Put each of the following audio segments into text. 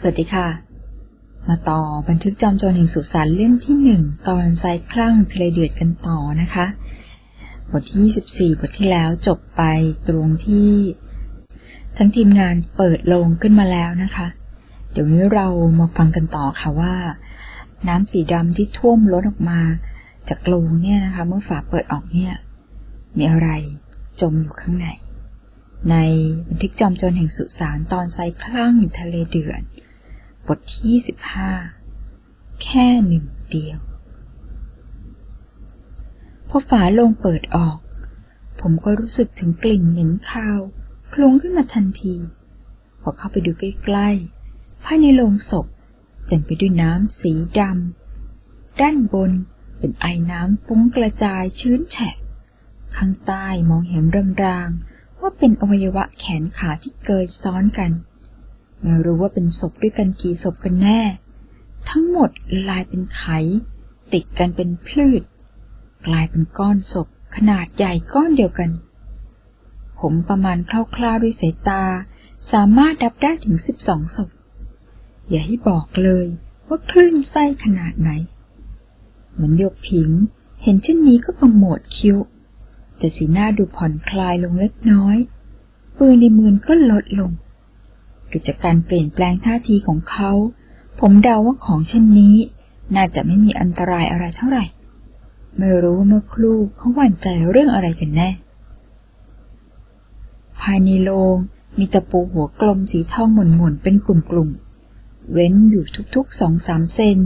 สวัสดีค่ะ มาต่อบันทึกจอมโจรแห่งสุสานเล่มที่หนึ่งตอนไซคลั่งทะเลเดือดกันต่อนะคะ บทที่ 24 บทที่แล้วจบไปตรงที่ ทั้งทีมงานเปิดโลงขึ้นมาแล้วนะคะ เดี๋ยวนี้เรามาฟังกันต่อค่ะว่า น้ำสีดำที่ท่วมล้นออกมาจากโลงเนี่ยนะคะ เมื่อฝาเปิดออกเนี่ย มีอะไรจมอยู่ข้างในในบันทึกจอมโจรแห่งสุสานตอนไซคลั่งทะเลเดือด บทที่15แค่หนึ่งเดียว พอฝาโลงเปิดออก ผมก็รู้สึกถึงกลิ่นเหม็นคาวคลุ้งขึ้นมาทันที พอเข้าไปดูใกล้ๆภายในโลงศพเต็มไปด้วยน้ำสีดำด้านบนเป็นไอน้ำฟุ้งกระจายชื้นแฉะ ข้างใต้มองเห็นรางๆว่าเป็นอวัยวะแขนขาที่เกยซ้อนกัน ไม่รู้ว่าเป็นศพด้วยกันกี่ศพกันแน่ ทั้งหมดลายเป็นไข ติดกันเป็นพลืดกลายเป็นก้อนศพขนาดใหญ่ก้อนเดียวกัน ผมประมาณคร่าวๆด้วยสายตา สามารถดับได้ถึง12ศพ อย่าให้บอกเลยว่าคลื่นไส้ขนาดไหน เหมือนยกผิง เห็นเช่นนี้ก็ขมดคิ้ว แต่สีหน้าดูผ่อนคลายลงเล็กน้อย ปืนในมือก็ลดลง ดูจากการเปลี่ยนแปลงท่าทีของเขา ผมเดาว่าของเช่นนี้ น่าจะไม่มีอันตรายอะไรเท่าไหร่ ไม่รู้ว่าเมื่อครู่เขาหวั่นใจเรื่องอะไรกันแน่ ภายในโรงมีตะปูหัวกลมสีทองหม่นๆเป็นกลุ่มๆ เว้นอยู่ทุกๆสองสามเซน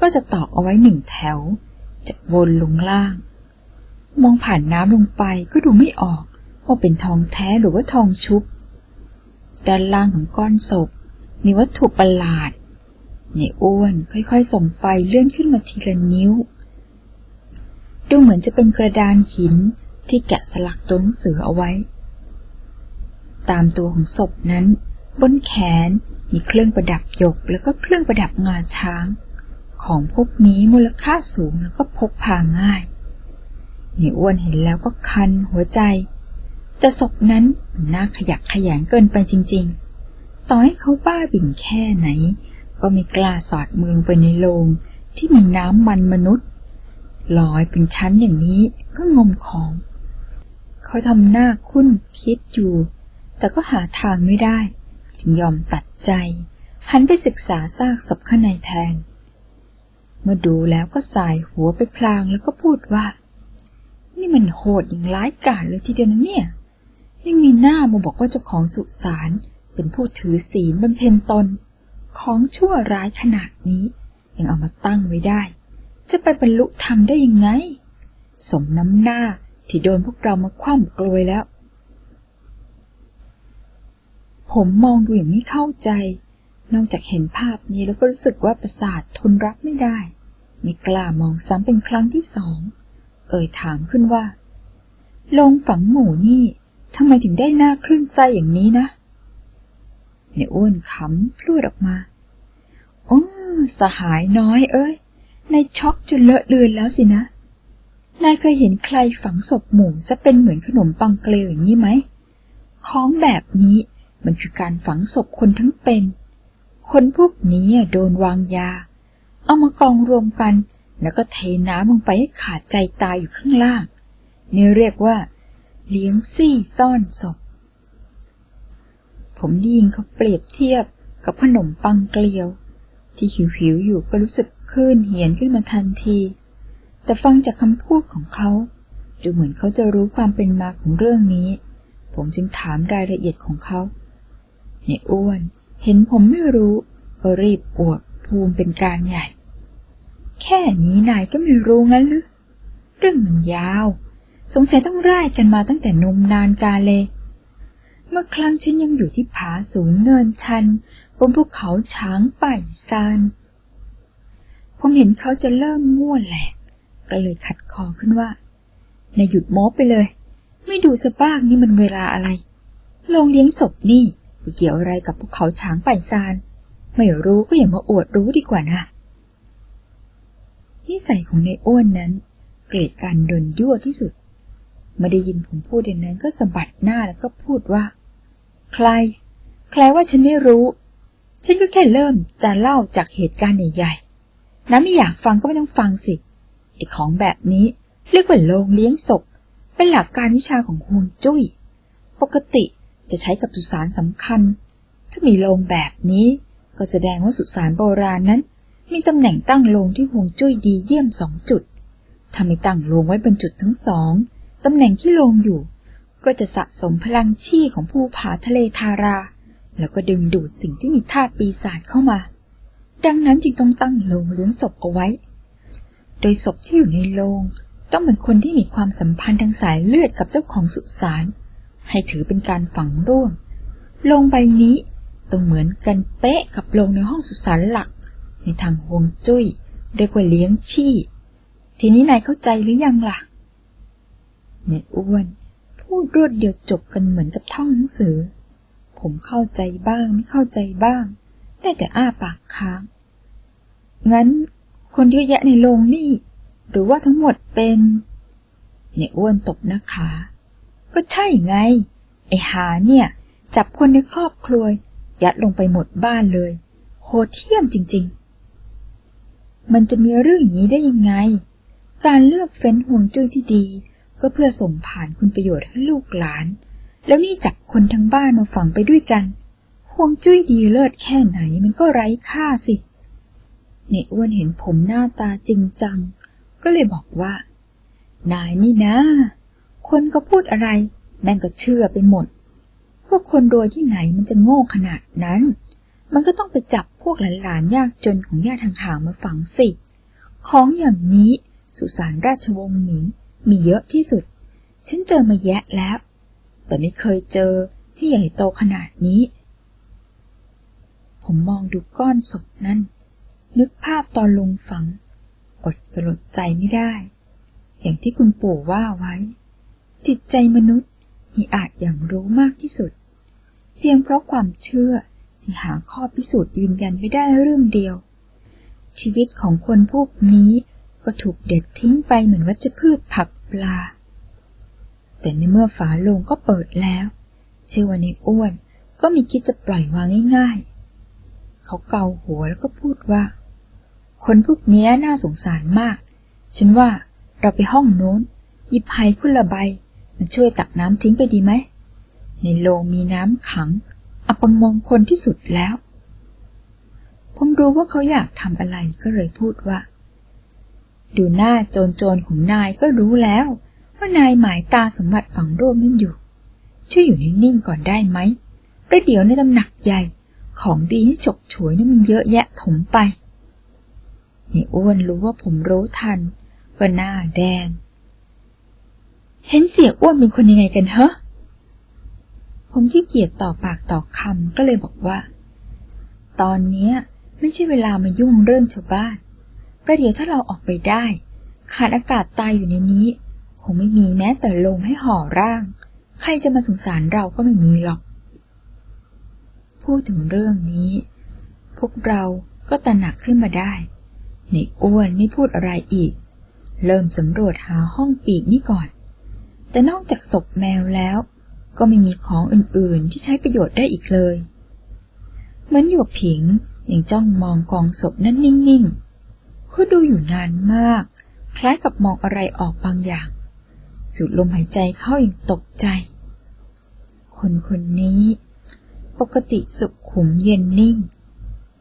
ก็จะตอกเอาไว้หนึ่งแถว จากบนลงล่าง มองผ่านน้ำลงไปก็ดูไม่ออกว่าเป็นทองแท้หรือว่าทองชุบ ด้านล่างของก้อนศพ มีวัตถุประหลาด ในอ้วนค่อยๆส่องไฟเลื่อนขึ้นมาทีละนิ้ว ดูเหมือนจะเป็นกระดานหินที่แกะสลักตัวหนังสือเอาไว้ ตามตัวของศพนั้น บนแขนมีเครื่องประดับหยกแล้วก็เครื่องประดับงาช้าง ของพวกนี้มูลค่าสูงแล้วก็พกพาง่าย ในอ้วนเห็นแล้วก็คันหัวใจ แต่ศพนั้นน่าขยักขยงเกินไปจริง ๆ ต่อให้เขาบ้าบิ่นแค่ไหน ก็ไม่กล้าสอดมือลงไปในโลงที่มีน้ำมันมนุษย์ลอยเป็นชั้นอย่างนี้เพื่องมของ เขาทำหน้าคุ้นคิดอยู่ แต่ก็หาทางไม่ได้ จึงยอมตัดใจ หันไปศึกษาซากศพข้างในแทน เมื่อดูแล้วก็สายหัวไปพลางแล้วก็พูดว่า นี่มันโหดอย่างร้ายกาจเลยทีเดียวนะเนี่ย ยังมีหน้ามาบอกว่าเจ้าของสุสานเป็นผู้ถือศีลบำเพ็ญตน ของชั่วร้ายขนาดนี้ ยังเอามาตั้งไว้ได้ จะไปบรรลุธรรมได้ยังไง สมน้ำหน้าที่โดนพวกเรามาคว่ำกลวยแล้ว ผมมองดูอย่างไม่เข้าใจ นอกจากเห็นภาพนี้แล้วก็รู้สึกว่าประสาททนรับไม่ได้ ไม่กล้ามองซ้ำเป็นครั้งที่สอง เอ่ยถามขึ้นว่าลงฝังหมูนี่ ทำไมถึงได้หน้าคลื่นไส้อย่างนี้นะในอ้วนขำพลูดออกมา โอ้สหายน้อยเอ้ยในช็อกจนเลอะเลือนแล้วสินะ นายเคยเห็นใครฝังศพหมูซะเป็นเหมือนขนมปังเกลียวอย่างนี้ไหม ของแบบนี้มันคือการฝังศพคนทั้งเป็น คนพวกนี้โดนวางยา เอามากองรวมกัน แล้วก็เทน้ำลงไปให้ขาดใจตายอยู่ข้างล่าง นี่เรียกว่า เลี้ยงซี่ซ่อนศพ ผมได้ยินเขาเปรียบเทียบกับขนมปังเกลียว ที่หิวๆอยู่ก็รู้สึกคลื่นเหียนขึ้นมาทันที แต่ฟังจากคำพูดของเขา ดูเหมือนเขาจะรู้ความเป็นมาของเรื่องนี้ ผมจึงถามรายละเอียดของเขาในอ้วนเห็นผมไม่รู้ก็รีบอวดภูมิเป็นการใหญ่ แค่นี้นายก็ไม่รู้งั้นหรือเรื่องมันยาว สงสัยต้องไล่กันมาตั้งแต่นมนานกาเลยเมื่อครั้งฉันยังอยู่ที่ผาสูงเนินชัน บนภูเขาช้างป่ายซาน ผมเห็นเขาจะเริ่มง่วนแหลกก็เลยขัดคอขึ้นว่านายหยุดโม้ไปเลย ไม่ดูสบ้างนี่มันเวลาอะไรโรงเลี้ยงศพนี่ไปเกี่ยวอะไรกับภูเขาช้างป่ายซาน ไม่รู้ก็อย่ามาอวดรู้ดีกว่านะนิสัยของในอ้วนนั้น เกลียดการโดนยั่วที่สุด มาได้ยินผมพูดอย่างนั้นก็สะบัดหน้าแล้วก็พูดว่า ใคร ใครว่าฉันไม่รู้ ฉันก็แค่เริ่มจะเล่าจากเหตุการณ์ใหญ่ๆน้าไม่อยากฟังก็ไม่ต้องฟังสิไอ้ของแบบนี้เรียกว่าโรงเลี้ยงศพ เป็นหลักการวิชาของฮวงจุ้ย ปกติจะใช้กับสุสานสำคัญ ถ้ามีโรงแบบนี้ก็แสดงว่าสุสานโบราณนั้น มีตำแหน่งตั้งโรงที่ฮวงจุ้ยดีเยี่ยมสองจุด ถ้าไม่ตั้งโรงไว้บนจุดทั้งสอง ตำแหน่งที่โรงอยู่ ก็จะสะสมพลังชี่ของภูผาทะเลทารา แล้วก็ดึงดูดสิ่งที่มีธาตุปีศาจเข้ามา ดังนั้นจึงต้องตั้งโรงเลี้ยงศพเอาไว้ โดยศพที่อยู่ในโรงต้องเป็นคนที่มีความสัมพันธ์ทางสายเลือดกับเจ้าของสุสานให้ถือเป็นการฝังร่วมโรงใบนี้ต้องเหมือนกันเป๊ะกับโรงในห้องสุสานหลัก ในทางฮวงจุ้ยเรียกว่าเลี้ยงชี่ ทีนี้นายเข้าใจหรือยังล่ะ เนี่ยอ้วน พูดรวดเดียวจบกันเหมือนกับท่องหนังสือ ผมเข้าใจบ้างไม่เข้าใจบ้าง ได้แต่อ้าปากค้าง งั้นคนเยอะแยะในโรงนี่ หรือว่าทั้งหมดเป็นเนี่ยอ้วนตบหน้าขา ก็ใช่ไง ไอ้หาเนี่ย จับคนในครอบครัว ยัดลงไปหมดบ้านเลย โหดเที่ยมจริง ๆ มันจะมีเรื่องอย่างนี้ได้ยังไง การเลือกเฟ้นห่วงจุ้ยที่ดี ก็เพื่อส่งผ่านคุณประโยชน์ให้ลูกหลาน แล้วนี่จับคนทั้งบ้านมาฝังไปด้วยกันห่วงจุ้ยดีเลิศแค่ไหนมันก็ไร้ค่าสิเนี่ยอ้วนเห็นผมหน้าตาจริงจัง ก็เลยบอกว่า นายนี่นะ คนก็พูดอะไร แม่งก็เชื่อไปหมด พวกคนรวยที่ไหนมันจะโง่ขนาดนั้น มันก็ต้องไปจับพวกหลานๆยากจนของญาติห่างๆมาฝังสิ ของอย่างนี้สุสานราชวงศ์หมิง มีเยอะที่สุด ฉันเจอมาแยะแล้ว แต่ไม่เคยเจอที่ใหญ่โตขนาดนี้ ผมมองดูก้อนศพนั่น นึกภาพตอนลงฝัง อดสลดใจไม่ได้ อย่างที่คุณปู่ว่าไว้ จิตใจมนุษย์มีอาจอย่างรู้มากที่สุด เพียงเพราะความเชื่อที่หาข้อพิสูจน์ยืนยันไม่ได้เรื่องเดียว ชีวิตของคนพวกนี้ก็ถูกเด็ดทิ้งไปเหมือนวัชพืชผัก ปลา แต่ในเมื่อฝาโลงก็เปิดแล้วเชื่อว่าในอ้วนก็มีคิดจะปล่อยวางง่ายๆ เขาเกาหัวแล้วก็พูดว่า คนพวกนี้น่าสงสารมาก ฉันว่าเราไปห้องโน้นหยิบไฮคุณละใบมาช่วยตักน้ำทิ้งไปดีไหม ในโลงมีน้ำขังอับปังมงคลที่สุดแล้ว ผมรู้ว่าเขาอยากทำอะไรก็เลยพูดว่า ดูหน้าโจรโจรของนายก็รู้แล้ว ว่านายหมายตาสมบัติฝังร่วมนั่นอยู่ช่วยอยู่นิ่งๆก่อนได้ไหมประเดี๋ยวในตำหนักใหญ่ ของดีที่ฉกฉวยนั้นมีเยอะแยะถมไปนี่อ้วนรู้ว่าผมรู้ทัน ก็หน้าแดง เห็นเสียอ้วนเป็นคนยังไงกันเหรอผมที่เกียจต่อปากต่อคำก็เลยบอกว่า ตอนนี้ไม่ใช่เวลามายุ่งเรื่องชาวบ้าน ประเดี๋ยวถ้าเราออกไปได้ ขาดอากาศตายอยู่ในนี้ คงไม่มีแม้แต่ลงให้ห่อร่าง ใครจะมาสงสารเราก็ไม่มีหรอก พูดถึงเรื่องนี้ พวกเราก็ตระหนักขึ้นมาได้ ในอ้วนไม่พูดอะไรอีก เริ่มสำรวจหาห้องปีกนี่ก่อน แต่นอกจากศพแมวแล้ว ก็ไม่มีของอื่นๆที่ใช้ประโยชน์ได้อีกเลย เหมือนหยวกผิงยังจ้องมองกองศพนั้นนิ่งๆ เขาดูอยู่นานมาก คล้ายกับมองอะไรออกบางอย่าง สูดลมหายใจเข้าอย่างตกใจ คนคนนี้ ปกติสุขุมเย็นนิ่ง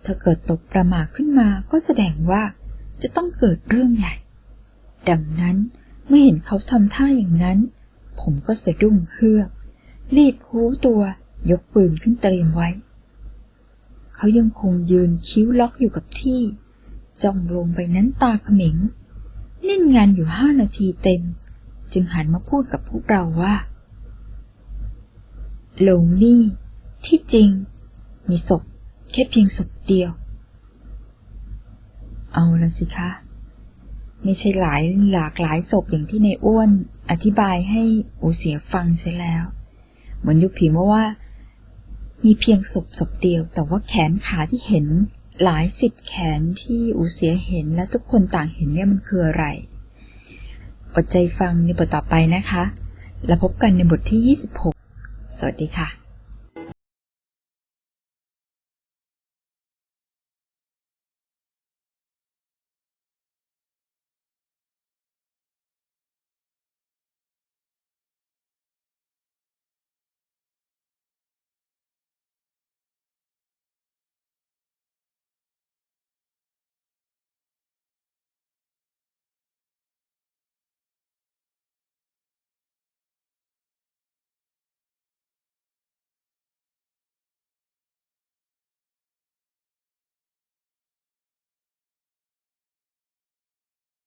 ถ้าเกิดตกประมาขึ้นมาก็แสดงว่าจะต้องเกิดเรื่องใหญ่ ดังนั้นเมื่อเห็นเขาทำท่าอย่างนั้น ผมก็สะดุ้งเฮือก รีบคู้ตัวยกปืนขึ้นเตรียมไว้ เขายังคงยืนคิ้วล็อกอยู่กับที่ จ้องลงไปนั้นตาเขม็งนิ่งงานอยู่ห้านาทีเต็ม จึงหันมาพูดกับพวกเราว่า หลงนี่ ที่จริง มีศพแค่เพียงศพเดียว เอาละสิคะ ไม่ใช่หลายหลากหลายศพอย่างที่ในอ้วน อธิบายให้อูเสียฟังเสียแล้ว เหมือนยุพิมว่า มีเพียงศพศพเดียว แต่ว่าแขนขาที่เห็น หลายสิบแขนที่อูเสียเห็นและทุกคนต่างเห็นเนี่ยมันคืออะไร อดใจฟังในบทต่อไปนะคะ แล้วพบกันในบทที่ 26 สวัสดีค่ะ